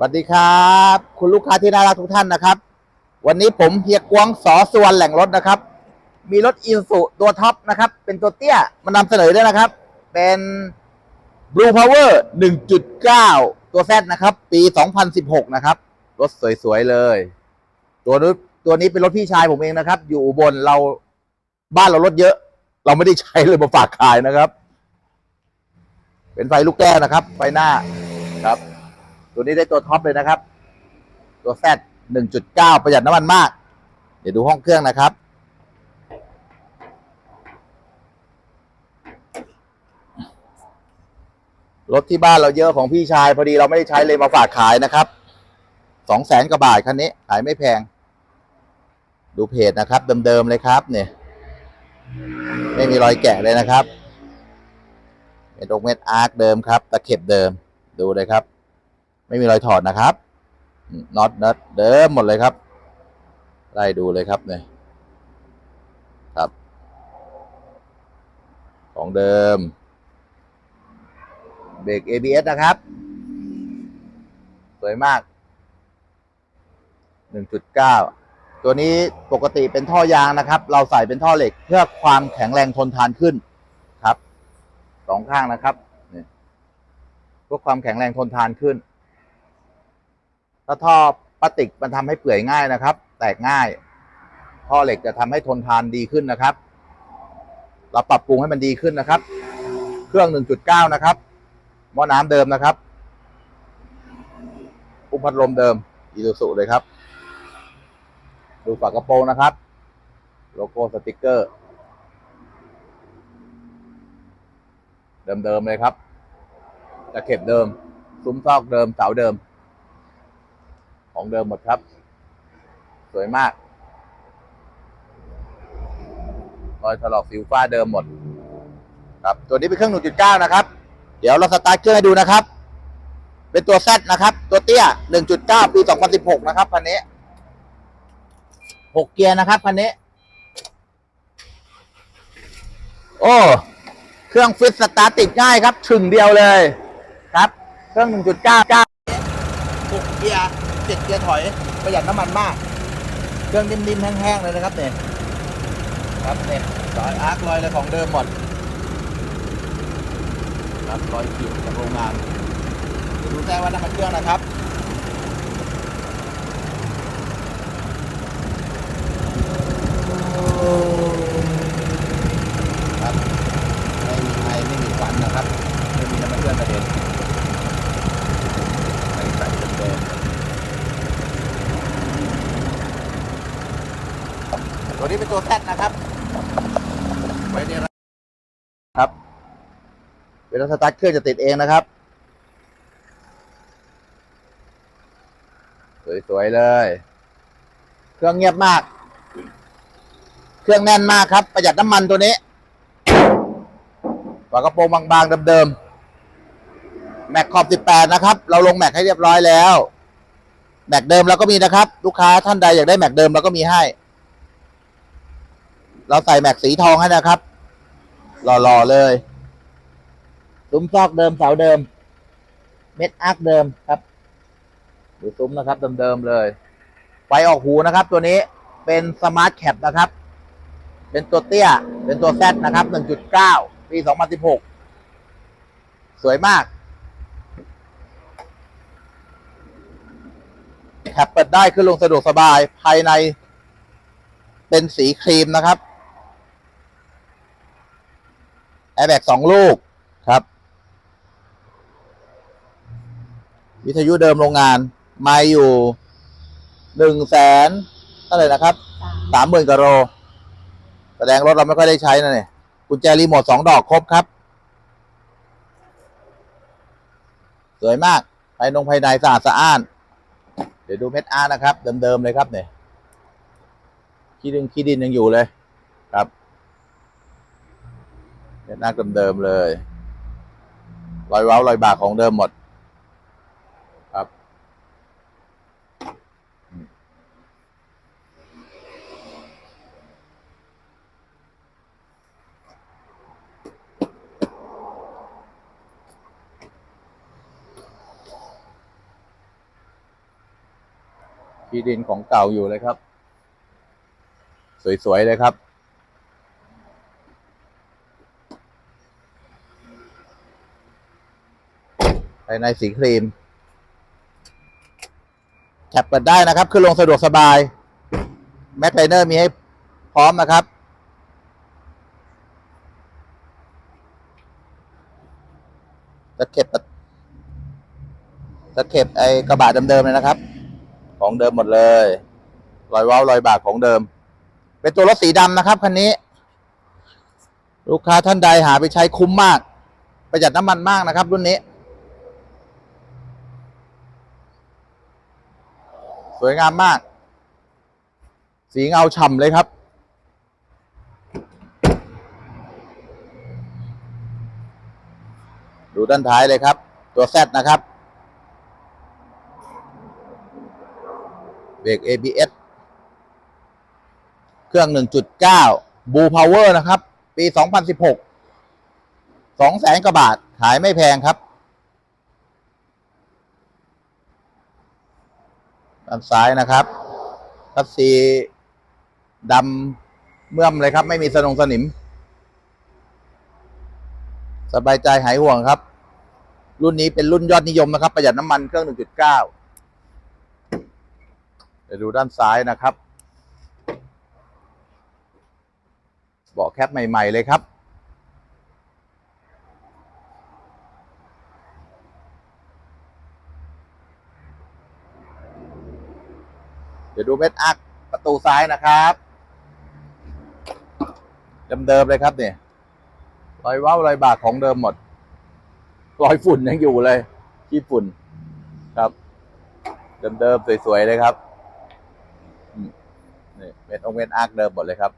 สวัสดีครับ คุณลูกค้าที่น่ารักทุกท่านนะครับ วันนี้ผมเฮียกวงสอส่วนแหล่งรถนะครับ มีรถอินสุตัวท็อปนะครับ เป็นตัวเตี้ยมานำเสนอด้วยนะครับ เป็น Blue Power 1.9 ตัวแซนะครับ ปี 2016 นะครับ รถสวยๆเลย ตัวนี้ตัวนี้เป็นรถพี่ชายผมเองนะครับ อยู่บลเราบ้านเรารถเยอะ เราไม่ได้ใช้เลยมาฝากขายนะครับ เป็นไฟลูกแก้วนะครับ ไฟหน้าครับ ตัวนี้ได้ตัวท็อปเลยนะครับ ตัวแซ1.9ประหยัดน้ำมันมาก เดี๋ยวดูห้องเครื่องนะครับ รถที่บ้านเราเยอะของพี่ชาย พอดีเราไม่ได้ใช้เลยมาฝากขายนะครับสองแสนกว่าบาทคันนี้ ขายไม่แพง ดูเพจนะครับ เดิมๆเลยครับ เนี่ย ไม่มีรอยแกะเลยนะครับเม็ดอกเม็ดอาร์คเดิมครับ ตะเข็บเดิมดูเลยครับ ไม่มีรอยถอดนะครับน็อตน็อตเดิมหมดเลยครับไล่ดูเลยครับเนี่ยครับ ของเดิมเบรก ABS นะครับ สวยมาก 1.9 ตัวนี้ปกติเป็นท่อยางนะครับ เราใส่เป็นท่อเหล็กเพื่อความแข็งแรงทนทานขึ้นครับสองข้างนะครับนี่เพื่อความแข็งแรงทนทานขึ้น ถ้าท่อพลาสติกมันทำให้เปื่อยง่ายนะครับ แตกง่าย ท่อเหล็กจะทำให้ทนทานดีขึ้นนะครับ เราปรับปรุงให้มันดีขึ้นนะครับ เครื่อง 1.9 นะครับหม้อน้ำเดิมนะครับ อุปพัดลมเดิมอีซูซุเลยครับ ดูฝากระโปรงนะครับ โลโก้สติกเกอร์ เดิมๆเลยครับตะเข็บเดิม ซุ้มซอกเดิมเสาเดิม ของเดิมหมดครับ สวยมาก รอยถลอกสิวฟ้าเดิมหมด ครับ ตัวนี้เป็นเครื่อง 1.9 นะครับ เดี๋ยวเราสตาร์ทเครื่องให้ดูนะครับ เป็นตัว Z นะครับ ตัวเตี้ย 1.9 ปี 2016 นะครับคันนี้6เกียร์นะครับคันนี้ โอ้เครื่องฟิตสตาร์ทติดง่ายครับ ชึงเดียวเลย ครับ เครื่อง 1.9 6เกียร์ 7เกียร์ถอยประหยัดน้ำมันมาก เครื่องนิ่มๆแห้งๆเลยนะครับเนี่ยครับเนี่ยรอยอาร์ครอยอะไรของเดิมหมดครับรอยขีดจากโรงงานดูแท้ว่าน้ำมันเครื่องนะครับ ไม่มีไอไม่มีควันนะครับ ไม่มีน้ำมันเครื่องกระเด็นใส่ใส่เดิมๆ ตัวนี้เป็นตัวแซดนะครับ ไว้ในร้านครับเวลาสตาร์ทเครื่องจะติดเองนะครับ สวยๆเลย เครื่องเงียบมาก เครื่องแน่นมากครับ ประหยัดน้ำมันตัวนี้ฝากระโปรงบางๆเดิมๆแม็กขอบ 18 นะครับ เราลงแม็กให้เรียบร้อยแล้ว แม็กเดิมเราก็มีนะครับ ลูกค้าท่านใดอยากได้แม็กเดิมเราก็มีให้ เราใส่แม็กสีทองให้นะครับ หล่อๆเลยซุ้มซอกเดิมเสาเดิม เม็ดอาร์คเดิมครับดูซุ้มนะครับเดิมๆเลย ไฟออกหูนะครับ ตัวนี้เป็นสมาร์ทแคปนะครับ เป็นตัวเตี้ย เป็นตัวแซดนะครับ 1.9 ปี 2016 สวยมากแคปเปิดได้ขึ้นลงสะดวกสบายภายในเป็นสีครีมนะครับ แอร์แบ็กสองลูกครับ วิทยุเดิมโรงงานมาอยู่หนึ่งแสนเท่าไหร่นะครับสามหมื่นกว่าโลแสดงรถเราไม่ค่อยได้ใช้นะเนี่ยกุญแจรีโมทสองดอกครบครับ สวยมากภายนงภายในสะอาดสะอ้าน เดี๋ยวดูเม็ดอาร์นะครับ เดิมๆเลยครับเนี่ยขี้ดินขี้ดินยังอยู่เลยครับ เม็ดอาร์เดิมๆเลย รอยเว้ารอยบากของเดิมหมด ครับ ที่ดินของเก่าอยู่เลยครับ สวย ๆ เลยครับ ภาย ในสีครีมแคปเปิดได้นะครับ คือลงสะดวกสบายแม็กไลเนอร์มีให้พร้อมนะครับ ตะเข็บตะเข็บไอกระบะเดิมๆเลยนะครับ ของเดิมหมดเลยรอยว้าวรอยบากของเดิม เป็นตัวรถสีดำนะครับคันนี้ ลูกค้าท่านใดหาไปใช้คุ้มมาก ประหยัดน้ำมันมากนะครับ รุ่นนี้ สวยงามมาก สีเงาฉ่ำเลยครับ ดูด้านท้ายเลยครับ ตัวแซดนะครับเบรก ABS เครื่อง 1.9 Blue Power นะครับ ปี 2016 2แสนกว่าบาท ขายไม่แพงครับ ด้านซ้ายนะครับคัสซีดำเมื่อมเลยครับ ไม่มีสนงสนิม สบายใจหายห่วงครับ รุ่นนี้เป็นรุ่นยอดนิยมนะครับ ประหยัดน้ำมันเครื่อง 1.9เดี๋ยวดูด้านซ้ายนะครับเบาะแคปใหม่ ๆ เลยครับ ดี๋ยวดูเม็ดอักประตูซ้ายนะครับเดิมๆเลยครับเนี่ยรอยว้ารอยบากของเดิมหมด รอยฝุ่นยังอยู่เลยขี้ฝุ่นครับเดิมๆสวยๆเลยครับนี่เป็นองค์เป็นอาร์คเดิมหมดเลยครับ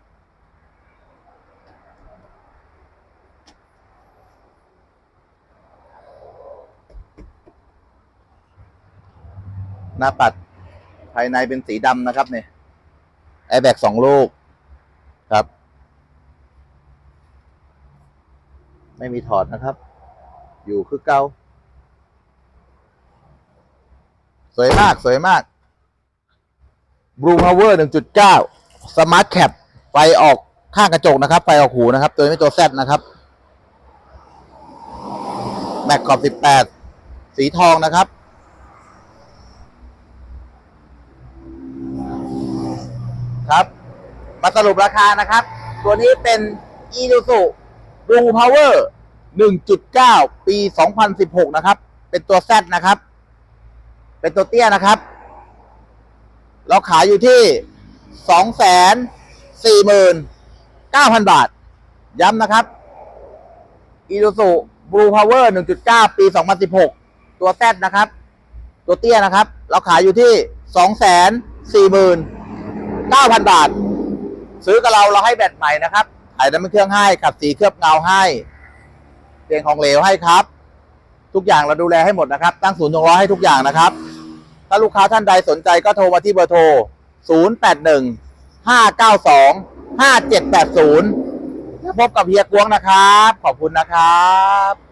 หน้าปัดายในเป็นสีดำนะครับเนี่ยแอร์แบกสองลูกครับ ไม่มีถอดนะครับ อยู่คือเก่าสวยมากสวยมาก Blue Power 1.9 Smart Cap ไฟออกข้างกระจกนะครับ ไฟออกหูนะครับ ตัวนี้เป็นตัวแซดนะครับ แม็กขอบ18สีทองนะครับ ครับ มาสรุปราคานะครับ ตัวนี้เป็น i n u s u Blue Power 1.9 ปี 2016 นะครับ เป็นตัว Z นะครับ เป็นตัวเตี้ยนะครับ เราขายอยู่ที่ 249,000 บาท ย้ำนะครับ i n u s u Blue Power 1.9 ปี 2016 ตัว Z นะครับ ตัวเตี้ยนะครับ เราขายอยู่ที่ 2 4 0 0 0 9,000 บาท ซื้อกับเราเราให้แบตใหม่นะครับถ่ายน้ำมันเครื่องให้ขับสีเคลือบเงาให้เปลี่ยนของเหลวให้ครับ ทุกอย่างเราดูแลให้หมดนะครับ ตั้งศูนย์ตรงร้อยให้ทุกอย่างนะครับ ถ้าลูกค้าท่านใดสนใจก็โทรมาที่เบอร์โทร 081 592 5780แล้วพบกับเฮียกวงนะครับ ขอบคุณนะครับ